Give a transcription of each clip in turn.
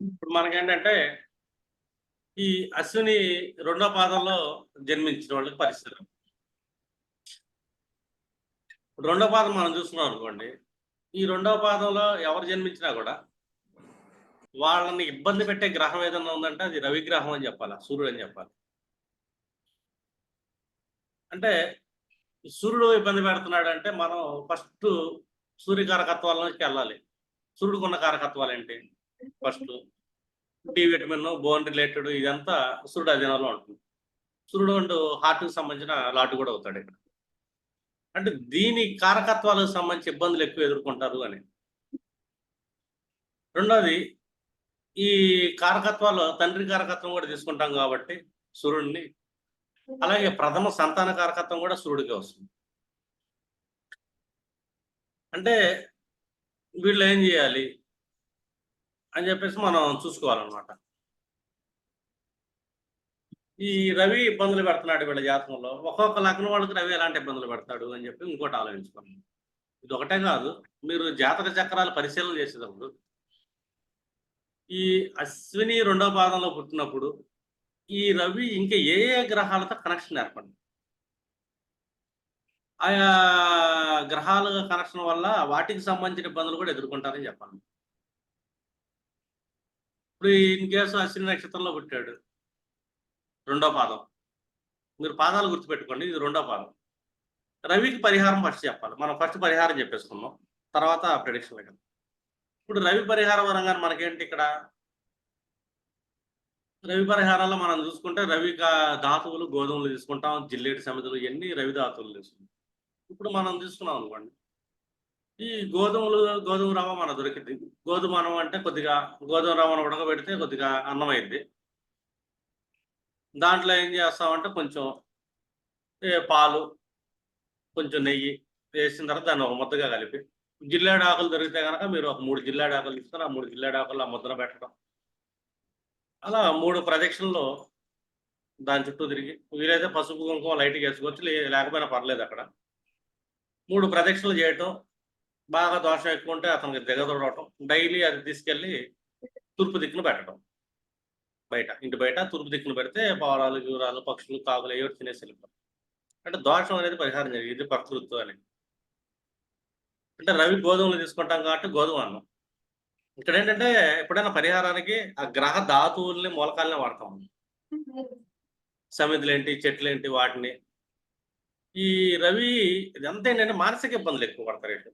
ఇప్పుడు మనకేంటంటే ఈ అశ్విని రెండో పాదంలో జన్మించిన వాళ్ళకి పరిస్థితి రెండో పాదం మనం చూసుకున్నాం అనుకోండి ఈ రెండో పాదంలో ఎవరు జన్మించినా కూడా వాళ్ళని ఇబ్బంది పెట్టే గ్రహం ఏదైనా ఉందంటే అది రవిగ్రహం అని చెప్పాలి సూర్యుడు అని చెప్పాలి. అంటే సూర్యుడు ఇబ్బంది పెడుతున్నాడు అంటే మనం ఫస్ట్ సూర్య నుంచి వెళ్ళాలి. సూర్యుడికి ఉన్న కారకత్వాలు ఏంటి first D vitamin bone related ఇదంతా సూర్యుడు అధీనంలో ఉంటుంది. సూర్యుడు అండ్ హార్ట్కి సంబంధించిన లాటు కూడా అవుతాడు ఇక్కడ. అంటే దీని కారకత్వాలకు సంబంధించి ఇబ్బందులు ఎక్కువ ఎదుర్కొంటారు అని. రెండోది ఈ కారకత్వాలు తండ్రి కారకత్వం కూడా తీసుకుంటాం కాబట్టి సూర్యుడిని అలాగే ప్రథమ సంతాన కారకత్వం కూడా సూర్యుడికే వస్తుంది. అంటే వీళ్ళు ఏం చేయాలి అని చెప్పేసి మనం చూసుకోవాలన్నమాట. ఈ రవి ఇబ్బందులు పెడుతున్నాడు వీళ్ళ జాతకంలో. ఒక్కొక్క లగ్నం వాళ్ళకి రవి ఎలాంటి ఇబ్బందులు పెడతాడు అని చెప్పి ఇంకోటి ఆలోచించుకోండి ఇది ఒకటే కాదు మీరు జాతక చక్రాలు పరిశీలన చేసేటప్పుడు ఈ అశ్విని రెండవ పాదంలో పుట్టినప్పుడు ఈ రవి ఇంకా ఏ ఏ గ్రహాలతో కనెక్షన్ ఏర్పడింది ఆయా గ్రహాల కనెక్షన్ వల్ల వాటికి సంబంధించిన ఇబ్బందులు కూడా ఎదుర్కొంటారని చెప్పాలి. ఇప్పుడు ఇన్ కేసు అశ్విని నక్షత్రంలో పుట్టాడు. రెండో పాదం. మీరు పాదాలు గుర్తుపెట్టుకోండి ఇది రెండో పాదం. రవికి పరిహారం ఫస్ట్ చెప్పాలి. మనం ఫస్ట్ పరిహారం చెప్పేసుకున్నాం తర్వాత ప్రెడిక్షన్ కదా. ఇప్పుడు రవి పరిహారం వరంగా మనకేంటి ఇక్కడ? రవి పరిహారాల్లో మనం చూసుకుంటే రవి ధాతువులు గోధుమలు తీసుకుంటాం జిల్లేటి సమితులు ఇవన్నీ రవి ధాతువులు తీసుకుంటాం. ఇప్పుడు మనం తీసుకున్నాం అనుకోండి. ఈ గోధుమలు గోధుమ రవ్వ మన దొరికింది. గోధుమ అన్నం అంటే కొద్దిగా గోధుమ రవ్వను ఉడకబెడితే కొద్దిగా అన్నం అయింది దాంట్లో ఏం చేస్తామంటే కొంచెం పాలు కొంచెం నెయ్యి వేసిన తర్వాత దాన్ని ఒక ముద్దగా కలిపి జిల్లాడు ఆకులు దొరికితే కనుక మీరు ఒక మూడు జిల్లాడు ఆకులు తీసుకొని ఆ మూడు జిల్లాడాకులు ఆ ముద్దన పెట్టడం. అలా మూడు ప్రదక్షిణలో దాని చుట్టూ తిరిగి వీలైతే పసుపు కుంకుమ లైట్గా వేసుకోవచ్చు లేకపోయినా పర్లేదు అక్కడ. మూడు ప్రదక్షిణలు చేయటం బాగా దోషం ఎక్కువ ఉంటే అతనికి దిగదొడవటం డైలీ అది తీసుకెళ్ళి తూర్పు దిక్కున పెట్టడం బయట ఇంటి బయట తూర్పు దిక్కున పెడితే పావురాలు వివరాలు పక్షులు కాకులు ఏవో తినేసి వెళ్ళిపోతాం. అంటే దోషం అనేది పరిహారం జరిగింది ఇది ప్రకృతి అని. అంటే రవి గోధుమలు తీసుకుంటాం కాబట్టి గోధుమ అన్నం. ఇక్కడ ఏంటంటే ఎప్పుడైనా పరిహారానికి ఆ గ్రహ ధాతువుల్ని మూలకాలనే వాడతాం. సమితులు ఏంటి చెట్లు ఏంటి వాటిని ఈ రవి ఇదంతా ఏంటంటే మానసిక ఇబ్బందులు ఎక్కువ పడతారు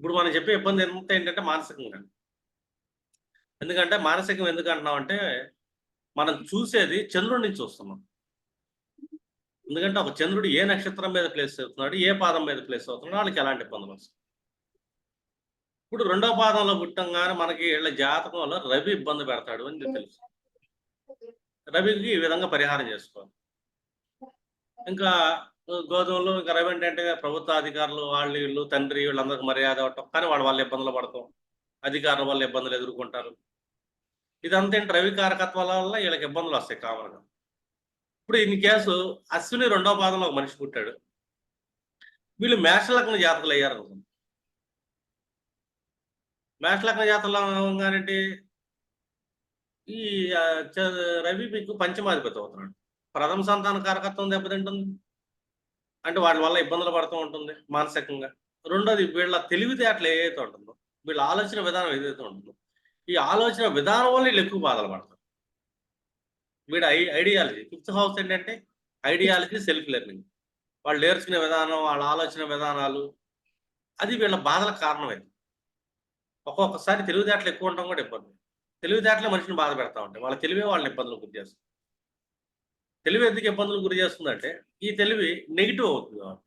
ఇప్పుడు మనం చెప్పే ఇబ్బంది ఎంత ఏంటంటే మానసికంగా ఎందుకంటే మానసికం ఎందుకు అంటున్నాం అంటే మనం చూసేది చంద్రుడి నుంచి చూస్తున్నాం ఎందుకంటే ఒక చంద్రుడు ఏ నక్షత్రం మీద ప్లేస్ అవుతున్నాడు ఏ పాదం మీద ప్లేస్ అవుతున్నాడు వాళ్ళకి ఎలాంటి ఇబ్బందులు వస్తాయి? ఇప్పుడు రెండో పాదంలో పుట్టంగానే మనకి వీళ్ళ జాతకంలో రవి ఇబ్బంది పెడతాడు అని తెలుసు. రవికి ఈ విధంగా పరిహారం చేసుకోవాలి. ఇంకా గోధుమలు ఇంకా రవి ఏంటంటే ప్రభుత్వ అధికారులు వాళ్ళు వీళ్ళు తండ్రి వీళ్ళందరికీ మర్యాద అవటం కానీ వాళ్ళ వాళ్ళ ఇబ్బందులు పడతాం. అధికారుల వల్ల ఇబ్బందులు ఎదుర్కొంటారు. ఇదంతా ఏంటి రవి కారకత్వాల వల్ల వీళ్ళకి ఇబ్బందులు వస్తాయి కామన్గా. ఇప్పుడు ఇన్ కేసు అశ్విని రెండో పాదంలో ఒక మనిషి పుట్టాడు. వీళ్ళు మేషలగ్న జాతకులు అయ్యారు అనుకుంది మేషలగ్న జాతకులు ఈ చ- రవి మీకు పంచమాధిపతి అవుతున్నాడు. ప్రథమ సంతాన కారకత్వం దెబ్బతింటుంది. అంటే వాటి వల్ల ఇబ్బందులు పడుతూ ఉంటుంది మానసికంగా. రెండోది వీళ్ళ తెలివితేటలు ఏదైతే ఉంటుందో వీళ్ళ ఆలోచన విధానం ఏదైతే ఉంటుందో ఈ ఆలోచన విధానం వల్ల వీళ్ళు ఎక్కువ బాధలు పడతారు. వీడు ఐ ఐడియాలజీ ఫిఫ్త్ హౌస్ ఏంటంటే ఐడియాలజీ సెల్ఫ్ లెర్నింగ్. వాళ్ళు నేర్చుకునే విధానం వాళ్ళ ఆలోచన విధానాలు అది వీళ్ళ బాధలకు కారణమైంది. ఒక్కొక్కసారి తెలివితేటలు ఎక్కువ ఉండడం కూడా ఇబ్బంది. తెలివితేటలే మనిషిని బాధ పెడతా ఉంటాయి. వాళ్ళ తెలివే వాళ్ళని ఇబ్బందులకు గురి చేస్తారు తెలివి ఎందుకు ఇబ్బందులకు గురి చేస్తుందంటే ఈ తెలివి నెగిటివ్ అవుతుంది కాబట్టి.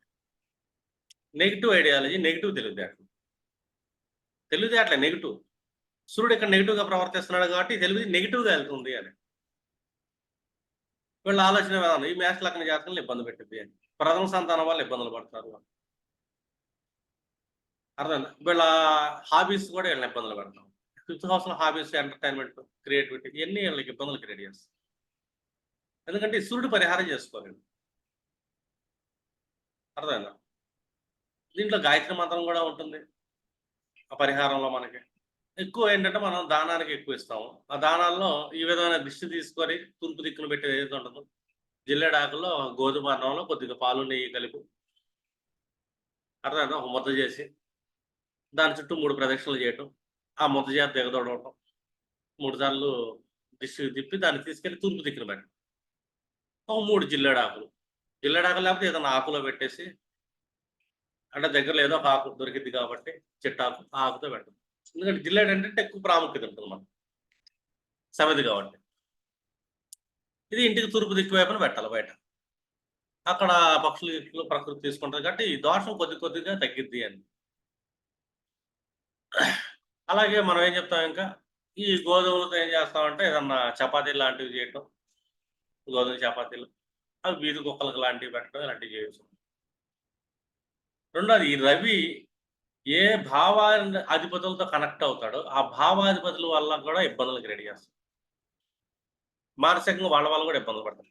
నెగిటివ్ ఐడియాలజీ నెగిటివ్ తెలివితేటలు. తెలివితేటలే నెగిటివ్ సూర్యుడు ఇక్కడ నెగిటివ్గా ప్రవర్తిస్తున్నాడు కాబట్టి తెలివి నెగిటివ్గా వెళ్తుంది అని. వీళ్ళ ఆలోచన విధానం ఈ మ్యాచ్ లగ్న జాతకంలో ఇబ్బంది పెట్టింది అని. ప్రథమ సంతానం వాళ్ళు ఇబ్బందులు పడతారు అర్థం వీళ్ళ హాబీస్ కూడా వీళ్ళని ఇబ్బందులు పెడతాం. ఫిఫ్త్ హౌస్లో హాబీస్ ఎంటర్టైన్మెంట్ క్రియేటివిటీ ఇవన్నీ వీళ్ళకి ఇబ్బందులు క్రియేట్ చేస్తాయి. ఎందుకంటే సూర్యుడు పరిహారం చేసుకోలేడు. అర్థమైనా దీంట్లో గాయత్రి మంత్రం కూడా ఉంటుంది. ఆ పరిహారంలో మనకి ఎక్కువ ఏంటంటే మనం దానానికి ఎక్కువ ఇస్తాము. ఆ దానాల్లో ఈ విధమైన దిష్టి తీసుకొని తూర్పు దిక్కును పెట్టేది ఏదైతే ఉంటుందో జిల్లెడాకులో గోధుమ అన్నంలో కొద్దిగా పాలు నెయ్యి కలిపి అర్థమైనా ఒక ముద్ద చేసి దాని చుట్టూ మూడు ప్రదక్షిణలు చేయటం ఆ ముద్ద చేత దిగదొడవటం మూడు సార్లు దిష్టి తిప్పి దాన్ని తీసుకెళ్ళి తూర్పు దిక్కున పెట్టడం. మూడు జిల్లేడాకులు జిల్లేడాకులు లేకపోతే ఏదైనా ఆకులో పెట్టేసి అంటే దగ్గరలో ఏదో ఒక ఆకు దొరికింది కాబట్టి చెట్టాకు ఆ ఆకుతో పెట్టడం ఎందుకంటే జిల్లేడు అంటే ఎక్కువ ప్రాముఖ్యత ఉంటుంది మనం సమిది కాబట్టి. ఇది ఇంటికి తూర్పు దిక్కు వైపున పెట్టాలి బయట. అక్కడ పక్షులు ప్రకృతి తీసుకుంటారు కాబట్టి ఈ దోషం కొద్ది కొద్దిగా తగ్గిద్ది అని. అలాగే మనం ఏం చెప్తాం ఇంకా? ఈ గోధుమలతో ఏం చేస్తామంటే ఏదన్నా చపాతీలు లాంటివి చేయటం గోధుమ చపాతీలు అవి వీధి కుక్కలకు లాంటివి పెట్టడం ఇలాంటివి చేయవచ్చు రెండోది ఈ రవి ఏ భావా అధిపతులతో కనెక్ట్ అవుతాడో ఆ భావాధిపతుల వల్ల కూడా ఇబ్బందులకు రెడీ చేస్తాడు మానసికంగా వాళ్ళ వల్ల కూడా ఇబ్బందులు పడతారు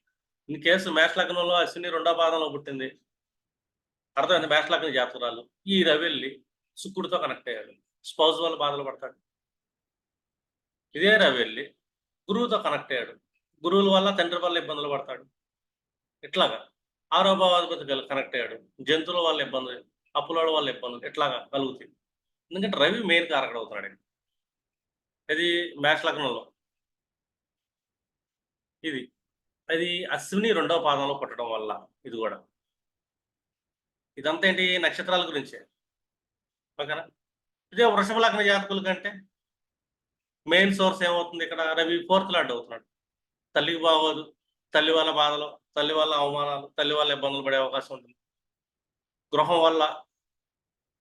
ఇన్ కేసు మేష లగ్నంలో అశ్విని రెండో పాదంలో పుట్టింది. అర్థమైంది మేష లగ్న జాతకురాలు ఈ రవి వెళ్ళి శుక్రుడితో కనెక్ట్ అయ్యాడు. స్పౌజ్ వల్ల బాధలు పడతాడు. ఇదే రవి వెళ్ళి గురువుతో కనెక్ట్ అయ్యాడు. గురువుల వల్ల తండ్రి వల్ల ఇబ్బందులు పడతాడు. ఇట్లాగా ఆరో భావాధిపతి కనెక్ట్ అయ్యాడు. జంతువుల వల్ల ఇబ్బందులు అప్పుల వల్ల ఇబ్బందులు ఇట్లాగా కలుగుతుంది ఎందుకంటే రవి మెయిన్ కారకుడు అవుతున్నాడు ఇది మేష లగ్నంలో. ఇది. అది అశ్విని రెండవ పాదంలో పుట్టడం వల్ల ఇది కూడా. ఇదంతా ఏంటి? నక్షత్రాల గురించే. ఓకేనా? ఇదే వృషభ లగ్న జాతకుల కంటే మెయిన్ సోర్స్ ఏమవుతుంది ఇక్కడ? రవి ఫోర్త్ లాడ్ అవుతున్నాడు. తల్లికి బాగోదు తల్లి వల్ల బాధలు తల్లి వల్ల అవమానాలు తల్లి వల్ల ఇబ్బందులు పడే అవకాశం ఉంటుంది. గృహం వల్ల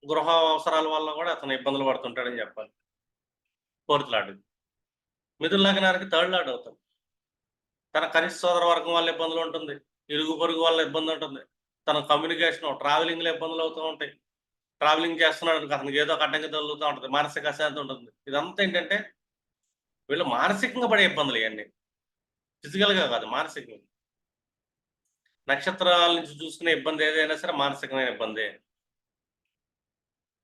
గృహ అవసరాల వల్ల కూడా అతను ఇబ్బందులు పడుతుంటాడని చెప్పాలి. ఫోర్త్ లాడ్ మిథున్ లగ్నానికి థర్డ్ లాడ్ అవుతాడు. తన కనిష్ట సోదర వర్గం వల్ల ఇబ్బందులు ఉంటుంది ఇరుగు పొరుగు వల్ల ఇబ్బంది ఉంటుంది తన కమ్యూనికేషన్ ట్రావెలింగ్లో ఇబ్బందులు అవుతూ ఉంటాయి. ట్రావెలింగ్ చేస్తున్నాడు అతనికి ఏదో అడ్డంకి తగులుతూ ఉంటుంది మానసిక అశాంతి ఉంటుంది. ఇదంతా ఏంటంటే వీళ్ళు మానసికంగా పడే ఇబ్బందులు ఇవన్నీ. ఫిజికల్గా కాదు మానసికంగా. నక్షత్రాల నుంచి చూసుకునే ఇబ్బంది ఏదైనా సరే మానసికమైన ఇబ్బంది.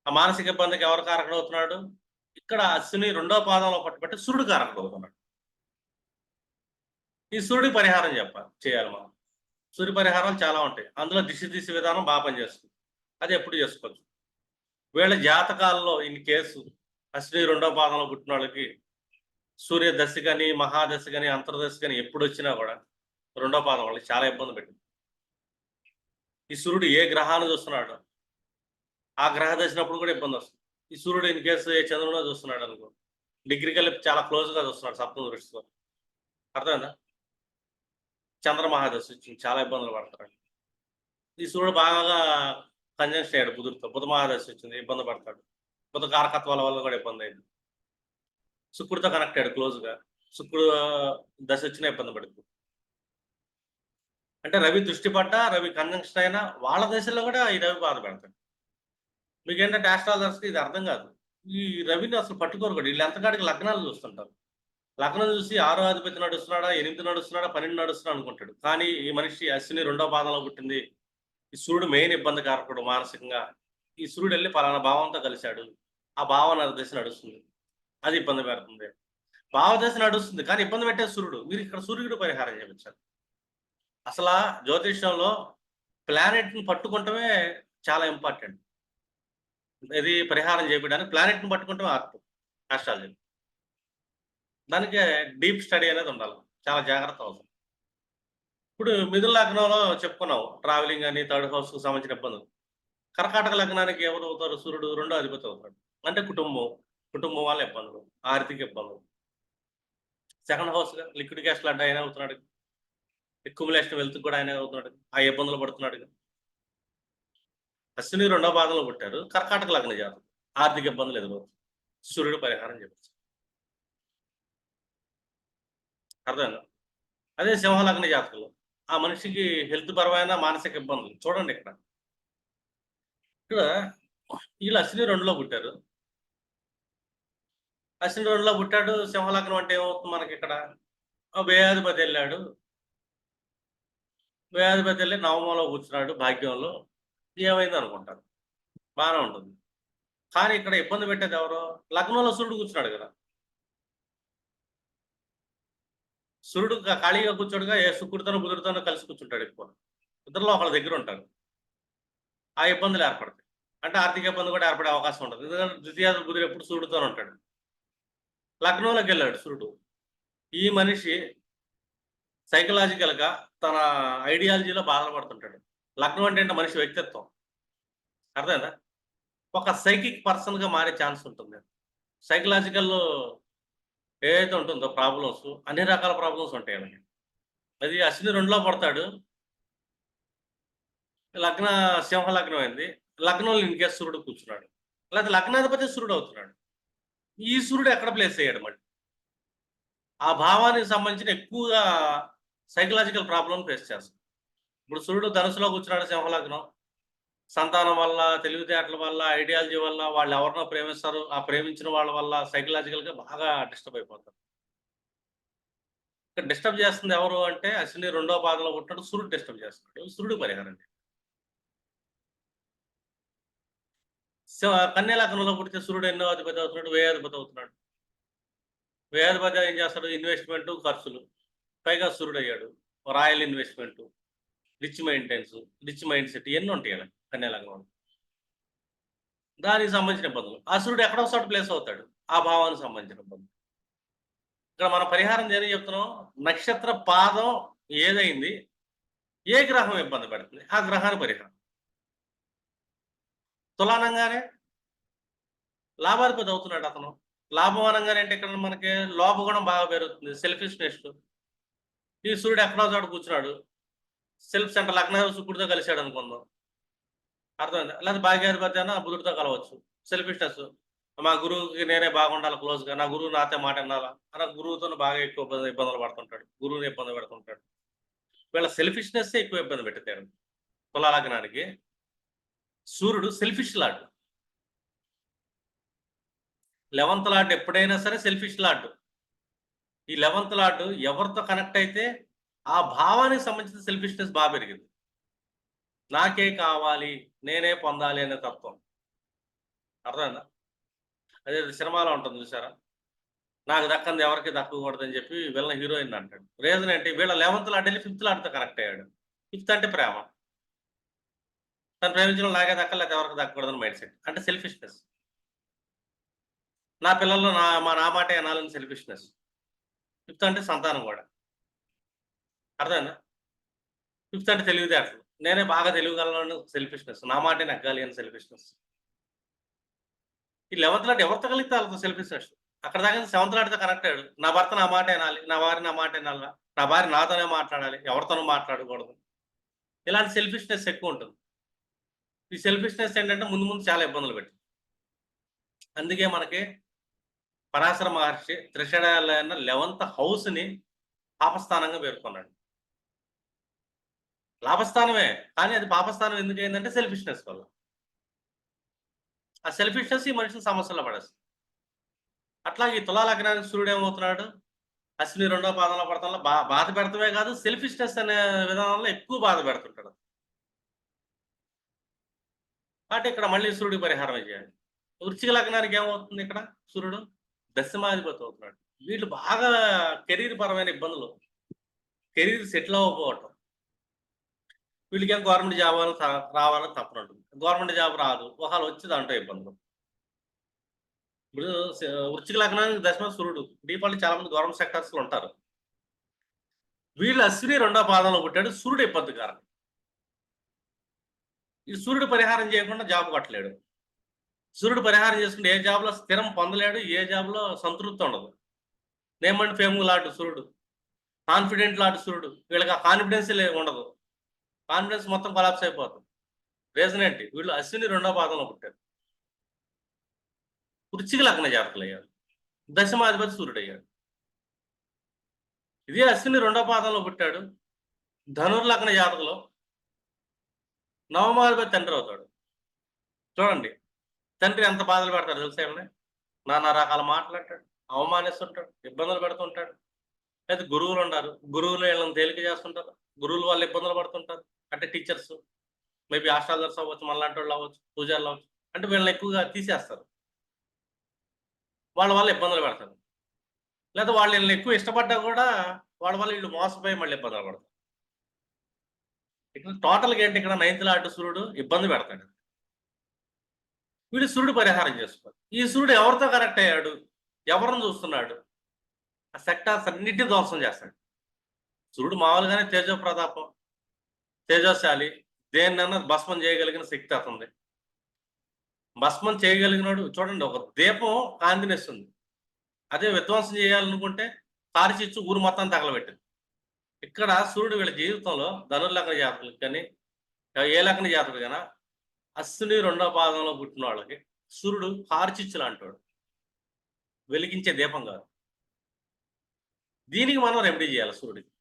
ఆ మానసిక ఇబ్బందికి ఎవరు కారకుడు అవుతున్నాడు ఇక్కడ అశ్విని రెండో పాదంలో పట్టుబట్టి సూర్యుడు కారకుడు అవుతున్నాడు ఈ సూర్యుడి పరిహారం చెప్పాలి చేయాలి మనం. సూర్య పరిహారం చాలా ఉంటాయి. అందులో దిశ దిశ విధానం బాగా పనిచేస్తుంది. అది ఎప్పుడు చేసుకోవచ్చు? వీళ్ళ జాతకాల్లో ఇన్ కేసు అశ్విని రెండో పాదంలో పుట్టిన వాళ్ళకి సూర్యదశ కానీ మహాదశ కానీ అంతర్దశ కానీ ఎప్పుడు వచ్చినా కూడా రెండో పాదం వాళ్ళకి చాలా ఇబ్బంది పెట్టింది. ఈ సూర్యుడు ఏ గ్రహాన్ని చూస్తున్నాడు ఆ గ్రహ దశనప్పుడు కూడా ఇబ్బంది వస్తుంది. ఈ సూర్యుడు ఇన్ కేసు ఏ చంద్రుడో చూస్తున్నాడు అనుకో డిగ్రీ కలిపి చాలా క్లోజ్గా చూస్తున్నాడు సప్తమ దృష్టితో. అర్థమైందా? చంద్ర మహాదశ వచ్చింది చాలా ఇబ్బందులు పడతాడు. ఈ సూర్యుడు బాగా కంజంక్షన్ అయ్యాడు బుధుడితో. బుధ మహాదశ వచ్చింది ఇబ్బంది పడతాడు. బుధ కారకత్వాల వల్ల కూడా ఇబ్బంది అయింది. శుక్రుడితో కనెక్ట్ అయ్యాడు క్లోజ్గా శుక్రుడు దశ వచ్చినా ఇబ్బంది పడుతుంది. అంటే రవి దృష్టి పడ్డా రవి కన్జంక్షన్ అయినా వాళ్ళ దశలో కూడా ఈ రవి బాధ పెడతాడు. మీకు ఏంటంటే ఆస్ట్రాలజర్స్కి ఇది అర్థం కాదు. ఈ రవిని అసలు పట్టుకోరు కూడా. వీళ్ళు ఎంతకాడికి లగ్నాలు చూస్తుంటారు. లగ్నం చూసి ఆరో అధిపతి నడుస్తున్నాడా ఎనిమిది నడుస్తున్నాడా పన్నెండు నడుస్తున్నాడు అనుకుంటాడు. కానీ ఈ మనిషి అశ్విని రెండో పాదంలో పుట్టింది. ఈ సూర్యుడు మెయిన్ ఇబ్బంది కారకుడు మానసికంగా. ఈ సూర్యుడు వెళ్ళి పలానా భావంతో కలిశాడు. ఆ భావన దశ నడుస్తుంది. అది ఇబ్బంది పెడుతుంది. భావదశ నడుస్తుంది కానీ ఇబ్బంది పెట్టే సూర్యుడు మీరు ఇక్కడ సూర్యుడు పరిహారం చేయించాలి. అసలు జ్యోతిష్యంలో ప్లానెట్ని పట్టుకుంటమే చాలా ఇంపార్టెంట్. ఇది పరిహారం చేయడానికి ప్లానెట్ని ని పట్టుకుంటమే ఆర్ట్ చెప్పి దానికి డీప్ స్టడీ అనేది ఉండాలి చాలా జాగ్రత్త అవసరం. ఇప్పుడు మిథున లగ్నంలో చెప్పుకున్నాం ట్రావెలింగ్ అని థర్డ్ హౌస్కు సంబంధించిన ఇబ్బందులు. కర్కాటక లగ్నానికి ఎవరు అవుతారు? సూర్యుడు రెండో అధిపతి అవుతాడు. అంటే కుటుంబం. కుటుంబం వాళ్ళ ఇబ్బందులు ఆర్థిక ఇబ్బందులు. సెకండ్ హౌస్ లిక్విడ్ క్యాష్ లాంటి ఆయన అవుతున్నాడు. ఎక్యుములేషన్ వెల్త్ కూడా ఆయన అవుతున్నాడు. ఆ ఇబ్బందులు పడుతున్నాడు అశ్విని రెండో పాదంలో పుట్టారు కర్కాటక లగ్న జాతకం. ఆర్థిక ఇబ్బందులు ఎదురవుతాయి. సూర్యుడు పరిహారం చెప్పచ్చు అర్థమైనా అదే సింహలగ్న జాతకంలో. ఆ మనిషికి హెల్త్ పరమైన మానసిక ఇబ్బందులు. చూడండి ఇక్కడ. ఇక్కడ వీళ్ళు అశ్విని రెండులో పుట్టారు. అశ్విని రోడ్లో పుట్టాడు సింహలగ్నం అంటే ఏమవుతుంది మనకి ఇక్కడ వేయాధిపతి వెళ్ళాడు. వేయాధిపతి వెళ్ళి నవమంలో కూర్చున్నాడు భాగ్యంలో. ఏమైంది అనుకుంటారు. బాగానే ఉంటుంది. కానీ ఇక్కడ ఇబ్బంది పెట్టేది ఎవరు? లగ్నంలో సూర్యుడు కూర్చున్నాడు కదా. సూర్యుడు ఖాళీగా కూర్చోడుగా ఏ శుక్రుడితోనో బుధుడితోనో కలిసి కూర్చుంటాడు ఎక్కువ. ఇద్దరులో ఒకళ్ళ దగ్గర ఉంటారు. ఆ ఇబ్బందులు ఏర్పడతాయి. అంటే ఆర్థిక ఇబ్బంది కూడా ఏర్పడే అవకాశం ఉంటుంది. ఎందుకంటే ద్వితీయ బుధుడు ఎప్పుడు సూర్యుడితోనే ఉంటాడు. లగ్నంలోకి వెళ్ళాడు సూర్యుడు. ఈ మనిషి సైకలాజికల్గా తన ఐడియాలజీలో బాధపడుతుంటాడు. లగ్నం అంటే ఏంటో మనిషి వ్యక్తిత్వం. అర్థమైందా? ఒక సైకిక్ పర్సన్గా మారే ఛాన్స్ ఉంటుంది. సైకలాజికల్ ఏదైతే ఉంటుందో ప్రాబ్లమ్స్ అన్ని రకాల ప్రాబ్లమ్స్ ఉంటాయి అలాగే అది అశ్విని రెండులో పడతాడు. లగ్న సింహ లగ్నం అయింది. లగ్నంలో ఇన్కేస్ సూర్యుడు కూర్చున్నాడు. లేకపోతే లగ్నాధిపతి సూర్యుడు అవుతున్నాడు. ఈ సూర్యుడు ఎక్కడ ప్లేస్ అయ్యాడు మళ్ళీ? ఆ భావానికి సంబంధించిన ఎక్కువగా సైకలాజికల్ ప్రాబ్లం ఫేస్ చేస్తాం ఇప్పుడు సూర్యుడు ధనుసులో కూర్చున్నాడు సింహలగ్నం. సంతానం వల్ల తెలివితేటల వల్ల ఐడియాలజీ వల్ల వాళ్ళు ఎవరినో ప్రేమిస్తారు. ఆ ప్రేమించిన వాళ్ళ వల్ల సైకలాజికల్గా బాగా డిస్టర్బ్ అయిపోతారు. ఇక్కడ డిస్టర్బ్ చేస్తుంది ఎవరు అంటే అశ్విని రెండో పాదంలో ఉంటాడు సూర్యుడు డిస్టర్బ్ చేస్తున్నాడు. సూర్యుడు పరిహారం అండి కన్యా పుడితే సూర్యుడు ఎన్నో అధిపతి అవుతున్నాడు? వ్యయాధిపతి అవుతున్నాడు. వ్యయాధిపతి ఏం చేస్తాడు? ఇన్వెస్ట్మెంట్ ఖర్చులు. పైగా సూర్యుడు అయ్యాడు. Royal investment rich maintenance rich mindset ఇవన్నీ ఉంటాయి అలా కన్యా దానికి సంబంధించిన ఇబ్బందులు. ఆ సూర్యుడు ఎక్కడో చోట ప్లేస్ అవుతాడు. ఆ భావానికి సంబంధించిన ఇబ్బందులు. ఇక్కడ మన పరిహారం దేని చెప్తున్నాం? నక్షత్ర పాదం ఏదైంది? ఏ గ్రహం ఇబ్బంది పెడుతుంది? ఆ గ్రహాన్ని పరిహారం. తులానంగానే లాభాధిపతి అవుతున్నాడు అతను. లాభం అనగానే అంటే ఇక్కడ మనకి లోపగుణం బాగా పెరుగుతుంది. సెల్ఫిష్నెస్ ఈ సూర్యుడు ఎక్కడో చోట కూర్చున్నాడు. సెల్ఫ్ సెంటర్ లగ్న శుక్రుడితో కలిశాడు అనుకుందాం. అర్థమైంది? లేదా భాగ్యాధిపతి అయినా బుధుడితో కలవచ్చు. సెల్ఫిష్నెస్ మా గురువుకి నేనే బాగుండాలి క్లోజ్గా నా గురువు నాతో మాట వినాలా? అన్న గురువుతో బాగా ఎక్కువ ఇబ్బంది ఇబ్బందులు పడుతుంటాడు. గురువుని ఇబ్బంది పెడుతుంటాడు. వీళ్ళ సెల్ఫిష్నెస్ ఎక్కువ ఇబ్బంది పెట్టారు తులాలగ్నానికి. సూర్యుడు సెల్ఫిష్ లాడ్. లెవెంత్ లాడ్ ఎప్పుడైనా సరే సెల్ఫిష్ లాడ్. ఈ లెవెంత్ లాడ్ ఎవరితో కనెక్ట్ అయితే ఆ భావానికి సంబంధించిన సెల్ఫిష్నెస్ బాగా పెరిగింది. నాకే కావాలి నేనే పొందాలి అనే తత్వం. అర్థమైందా? అదే సినిమాలో ఉంటుంది చూసారా నాకు దక్కంది ఎవరికి దక్కకూడదని చెప్పి వీళ్ళ హీరోయిన్ అంటాడు. రీజన్ ఏంటి? వీళ్ళ లెవెంత్ లాడ్ వెళ్ళి ఫిఫ్త్ లాడ్తో కనెక్ట్ అయ్యాడు. ఫిఫ్త్ అంటే ప్రేమ. తను ప్రేమించడం లాగే దక్కలేదు ఎవరికి దక్కకూడదని మైండ్ సెట్. అంటే సెల్ఫిష్నెస్ నా పిల్లల్లో నా మా నా మాట అనాలని సెల్ఫిష్నెస్ ఫిఫ్త్ అంటే సంతానం కూడా. అర్థమైనా ఫిఫ్త్ అంటే తెలివితేటలు నేనే బాగా తెలియగలను సెల్ఫిష్నెస్ నా మాటే నగ్గాలి అని సెల్ఫిష్నెస్ ఈ లెవెంత్ లాట్ ఎవరితో కలిగితే వాళ్ళతో సెల్ఫిష్నెస్ అక్కడ దాకా సెవెంత్ లాట్తో కనెక్ట్ అయ్యాడు. నా భర్త నా మాట వినాలి నా వారి నా మాట వినాలా నా భార్య నాతోనే మాట్లాడాలి ఎవరితోనూ మాట్లాడకూడదు. ఇలాంటి సెల్ఫిష్నెస్ ఎక్కువ ఉంటుంది. ఈ సెల్ఫిష్నెస్ ఏంటంటే ముందు ముందు చాలా ఇబ్బందులు పెట్టి. అందుకే మనకి పరాశర మహర్షి త్రిషడాలైన లెవెంత్ హౌస్ని పాపస్థానంగా పేర్కొన్నాడు. లాభస్థానమే కానీ అది పాపస్థానం ఎందుకు అయిందంటే సెల్ఫిష్నెస్ వల్ల. ఆ సెల్ఫిష్నెస్ ఈ మనిషిని సమస్యలో పడేస్తుంది. అట్లాగే ఈ తులాలగ్నానికి సూర్యుడు ఏమవుతున్నాడు? అశ్విని రెండో పాదంలో పడతంలో బా బాధ పెడతమే కాదు సెల్ఫిష్నెస్ అనే విధానంలో ఎక్కువ బాధ పెడుతుంటాడు. అంటే ఇక్కడ మళ్ళీ సూర్యుడికి పరిహారం చేయాలి. వృచ్చిక లగ్నానికి ఏమవుతుంది ఇక్కడ? సూర్యుడు దశమాధిపతి అవుతున్నాడు. వీళ్ళు బాగా కెరీర్ పరమైన ఇబ్బందులు. కెరీర్ సెటిల్ అవ్వకపోవటం. వీళ్ళకి ఏం గవర్నమెంట్ జాబ్ రావాలని తప్పన ఉంటుంది గవర్నమెంట్ జాబ్ రాదు. ఒకవేళ వచ్చి దాంట్లో ఇబ్బందులు. ఇప్పుడు స- లగ్నానికి దశమ సూర్యుడు. దీపావళి చాలా మంది గవర్నమెంట్ సెక్టర్స్లో ఉంటారు. వీళ్ళు అశ్విని రెండో పాదంలో పుట్టాడు. సూర్యుడు ఇబ్బందికారం. ఈ సూర్యుడు పరిహారం చేయకుండా జాబ్ కట్టలేడు. సూర్యుడు పరిహారం చేసుకుంటే ఏ జాబ్లో స్థిరం పొందలేడు ఏ జాబ్లో సంతృప్తి ఉండదు. నేమ్ అండ్ ఫేమ్ లాంటి సూర్యుడు. కాన్ఫిడెంట్ లాంటి సూర్యుడు. వీళ్ళకి ఆ కాన్ఫిడెన్స్ ఉండదు. కాన్ఫిడెన్స్ మొత్తం కొలాప్స్ అయిపోతుంది. రీజన్ ఏంటి? వీళ్ళు అశ్విని రెండో పాదంలో పుట్టారు. వృచ్చిక లగ్న జాతకులు అయ్యారు. దశమాధిపతి సూర్యుడు అయ్యాడు ఇదే అశ్విని రెండో పాదంలో పుట్టాడు. ధనుర్లగ్న జాతకులో. నవమాధిపతి తండ్రి అవుతాడు. చూడండి తండ్రి ఎంత బాధలు పెడతాడు తెలుసా ఏమన్నా నానా రకాల మాట్లాడతాడు అవమానిస్తుంటాడు ఇబ్బందులు పెడుతుంటాడు. లేదా గురువులు ఉన్నారు గురువులు వీళ్ళని తేలిక చేస్తుంటారు. గురువులు వాళ్ళు ఇబ్బందులు పడుతుంటారు. అంటే టీచర్స్ మేబీ ఆస్ట్రాలజర్స్ అవ్వచ్చు మనలాంటి వాళ్ళు అవ్వచ్చు పూజారులు అవ్వచ్చు అంటే వీళ్ళని ఎక్కువగా తీసేస్తారు. వాళ్ళ వల్ల ఇబ్బందులు పెడతారు. లేదా వాళ్ళు వీళ్ళని ఎక్కువ ఇష్టపడ్డా కూడా వాళ్ళ వల్ల వీళ్ళు మోసపోయి మళ్ళీ ఇబ్బందులు పడతారు. ఇక్కడ టోటల్గా ఏంటి? ఇక్కడ నైన్త్ లాంటి సూర్యుడు ఇబ్బంది పెడతాడు. వీడు సూర్యుడు పరిహారం చేసుకోవాలి. ఈ సూర్యుడు ఎవరితో కనెక్ట్ అయ్యాడు? ఎవరిని చూస్తున్నాడు? ఆ సెక్టార్స్ అన్నిటిని ధ్వంసం చేస్తాడు. సూర్యుడు మామూలుగానే తేజో ప్రతాపం తేజోశాలి దేన్నన్నా భస్మం చేయగలిగిన శక్తి అవుతుంది భస్మం చేయగలిగినాడు చూడండి ఒక దీపం కాంతినిస్తుంది అదే విధ్వంసం చేయాలనుకుంటే తారిచిచ్చు ఊరు మొత్తం తగలబెట్టింది. ఇక్కడ సూర్యుడు వీళ్ళ జీవితంలో ధనుర్లగ్న జాతకులకు కానీ ఏ లగ్న జాతకులు కానీ అశ్విని రెండో పాదంలో పుట్టిన వాళ్ళకి సూర్యుడు హార్చిచ్చులు అంటాడు. వెలిగించే దీపం కాదు. దీనికి మనం రెమెడీ చేయాలి సూర్యుడికి.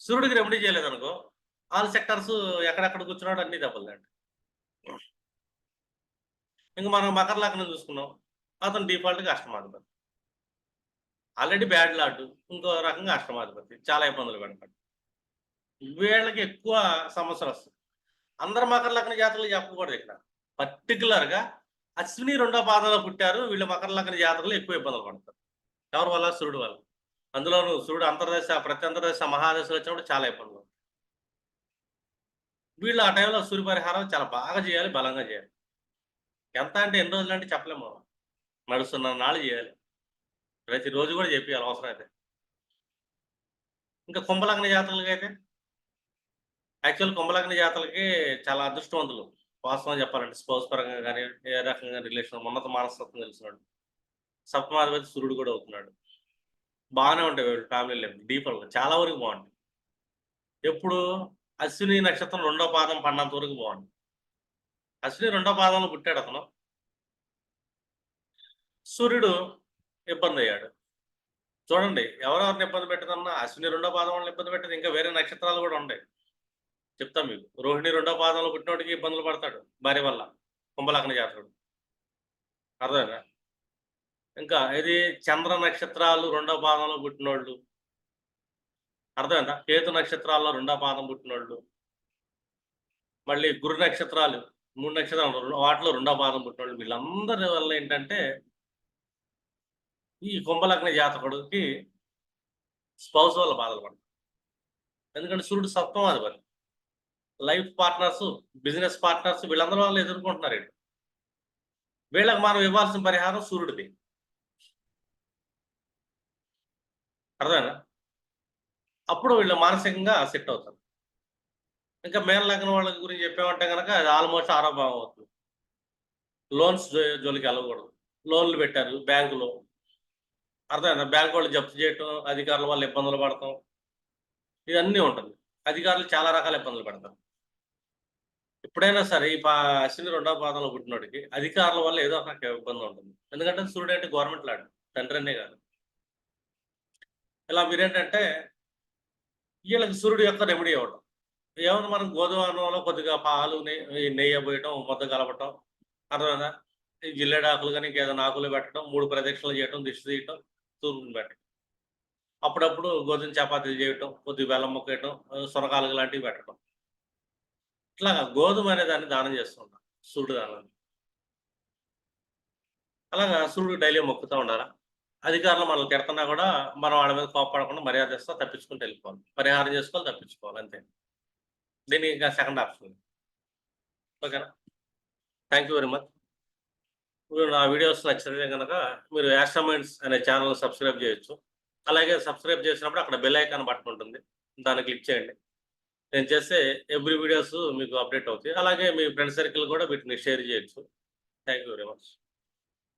సూర్యుడికి రెమెడీ చేయలేదనుకో ఆల్ సెక్టర్స్ ఎక్కడెక్కడ కూర్చున్నాడు అన్ని దెబ్బలండి ఇంక మనం మకర లగ్నం చూసుకున్నాం అతను డిఫాల్ట్గా అష్టమాధిపతి. ఆల్రెడీ బ్యాడ్ లాట్ ఇంకో రకంగా అష్టమాధిపతి చాలా ఇబ్బందులు పెడతాడు. వీళ్ళకి ఎక్కువ సమస్యలు వస్తాయి. అందరు మకర లగ్న జాతకులు చెప్పకూడదు ఇక్కడ. పర్టికులర్గా అశ్విని రెండో పాదంలో పుట్టారు వీళ్ళు మకర లగ్న జాతకులు ఎక్కువ ఇబ్బందులు పడతారు. ఎవరి వల్ల? సూర్యుడు వల్ల. అందులోనూ సూర్యుడు అంతర్దశ ప్రతి అంతర్దశ మహాదశలు వచ్చినప్పుడు చాలా ఇబ్బందులు వీళ్ళు ఆ టైంలో సూర్య పరిహారం చాలా బాగా చేయాలి బలంగా చేయాలి. ఎంత అంటే ఎన్ని రోజులు అంటే చెప్పలేము. నడుస్తున్న నాళ్ళు చేయాలి. ప్రతిరోజు కూడా చెప్పాలి అవసరం అయితే ఇంకా కుంభలగ్న జాతకులకి అయితే యాక్చువల్ కుంభలగ్న జాతకులకి చాలా అదృష్టవంతులు. వాస్తవం చెప్పాలంటే స్పౌస్ పరంగా కానీ ఏ రకంగా రిలేషన్ ఉన్నత మానసత్వం తెలిసినాడు. సప్తమాధిపతి సూర్యుడు కూడా అవుతున్నాడు. బాగానే ఉంటాయి వీళ్ళు ఫ్యామిలీ లైఫ్ డీపర్ చాలా వరకు బాగుంటుంది ఎప్పుడు అశ్విని నక్షత్రం రెండో పాదం పడినంత వరకు బాగుంది అశ్విని రెండో పాదంలో పుట్టాడు అతను. సూర్యుడు ఇబ్బంది అయ్యాడు చూడండి ఎవరెవరిని ఇబ్బంది పెట్టదన్నా అశ్విని రెండో పాదం వాళ్ళని ఇబ్బంది పెట్టదు ఇంకా వేరే నక్షత్రాలు కూడా ఉంటాయి చెప్తాం మీకు రోహిణి రెండో పాదంలో పుట్టినోడికి ఇబ్బందులు పడతాడు భార్య వల్ల కుంభలగ్న జాతకుడు. అర్థమైనా ఇంకా ఇది చంద్ర నక్షత్రాలు రెండో పాదంలో పుట్టినోళ్ళు. అర్థమైందా? కేతు నక్షత్రాల్లో రెండో పాదం పుట్టినోళ్ళు. మళ్ళీ గురు నక్షత్రాలు మూడు నక్షత్రాలు వాటిలో రెండో పాదం పుట్టినోళ్ళు. వీళ్ళందరి వల్ల ఏంటంటే ఈ కుంభలగ్న జాతకుడికి స్పౌస్ వల్ల బాధలు పడతారు ఎందుకంటే సూర్యుడు సప్తమ అధిపతి. లైఫ్ పార్ట్నర్స్ బిజినెస్ పార్ట్నర్స్ వీళ్ళందరూ వాళ్ళు ఎదుర్కొంటున్నారు ఇటు వీళ్ళకి మనం ఇవ్వాల్సిన పరిహారం సూర్యుడిది. అర్థమేనా అప్పుడు వీళ్ళు మానసికంగా సెట్ అవుతారు. ఇంకా మేనలగ్న వాళ్ళ గురించి చెప్పామంటే కనుక అది ఆల్మోస్ట్ ఆరోభావం అవుతుంది. లోన్స్ జో- జోలికి వెళ్ళకూడదు. లోన్లు పెట్టారు బ్యాంకులో. అర్థమైందా? బ్యాంక్ వాళ్ళు జప్తు చేయటం అధికారుల వల్ల ఇబ్బందులు పడటం ఇవన్నీ ఉంటుంది. అధికారులు చాలా రకాల ఇబ్బందులు పెడతారు. ఎప్పుడైనా సరే ఈ పా అశ్విని రెండవ పాదంలో పుట్టినోడికి అధికారుల వల్ల ఏదో ఒక ఇబ్బంది ఉంటుంది. ఎందుకంటే సూర్యుడు అంటే గవర్నమెంట్ లాడు తండ్రి అనే కాదు. ఇలా మీరేంటంటే వీళ్ళకి సూర్యుడు యొక్క రెమెడీ ఇవ్వడం ఏమన్నా మనం గోధుమ అన్నంలో కొద్దిగా పాలు నెయ్యి నెయ్యి పోయటం ముద్ద కలపటం. అర్థమైందా? ఈ కానీ ఇంకేదైనా ఆకులు పెట్టడం మూడు ప్రదక్షిణలు చేయటం దిష్టి తీయటం. తూర్పుని పెట్టడం అప్పుడప్పుడు గోధుమ చపాతీలు చేయటం కొద్ది బెల్లం మొక్కటం సొరకాలు లాంటివి పెట్టడం. ఇట్లా గోధుమ అనే దాన్ని దానం చేస్తుంటాం సూర్యుడు దానం. అలాగా సూర్యుడు డైలీ మొక్కుతూ ఉండాలా? అధికారులు మనల్ని తిడుతున్నా కూడా మనం వాళ్ళ మీద కోపడకుండా మర్యాద ఇస్తా తప్పించుకుంటూ వెళ్ళిపోవాలి. పరిహారం చేసుకోవాలి తప్పించుకోవాలి అంతే. దీనికి ఇంకా సెకండ్ ఆప్షన్ ఓకేనా? థ్యాంక్ యూ వెరీ మచ్ మీరు నా వీడియోస్ నచ్చితే కనుక మీరు యాస్ట్రమైండ్స్ అనే ఛానల్ సబ్స్క్రైబ్ చేయొచ్చు. అలాగే సబ్స్క్రైబ్ చేసినప్పుడు అక్కడ బెల్ ఐకాన్ బటన్ ఉంటుంది. దాన్ని క్లిక్ చేయండి. నేను చేస్తే ఎవ్రీ వీడియోస్ మీకు అప్డేట్ అవుతాయి. అలాగే మీ ఫ్రెండ్ సర్కిల్ కూడా వీటిని షేర్ చేయొచ్చు. Thank you very much